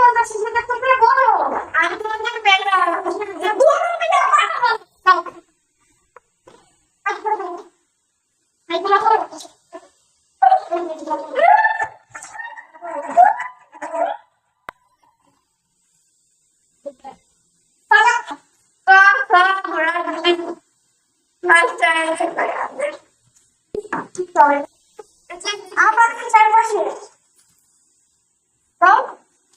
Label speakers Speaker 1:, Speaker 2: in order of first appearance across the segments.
Speaker 1: তোমাদের বাবা কই তোমার কই তুমি আমাদের বাবা কই তুমি আমাদের আমি তোমাদের বেলা আমার চার পাশে তো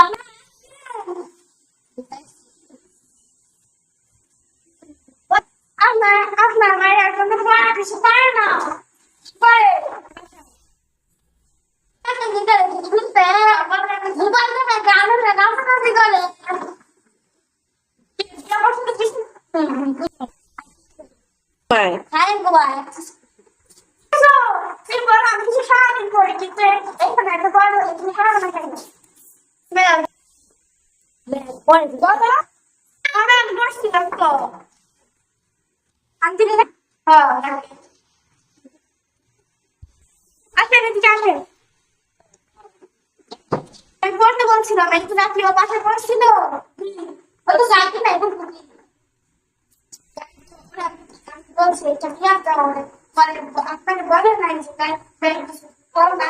Speaker 1: চার কিছু মনে করে না আমার সেদিন আমার আপনার মায়ের কোনো পড়া কিছু পারে না পারে হ্যাঁ গোয়ায় এরপর আমি কিছু সারাদিন করি কিন্তু এখানে একটা বড় তুমি পারো না কেন বাবা আমি আমি বসছিলাম তো আনতে দিলে হ্যাঁ আসেন এদিকে আসেন আমি পড়তে বলছিলাম একটু রাত্রি ও তো যাইতে না এখন বলছে এটা যে তাই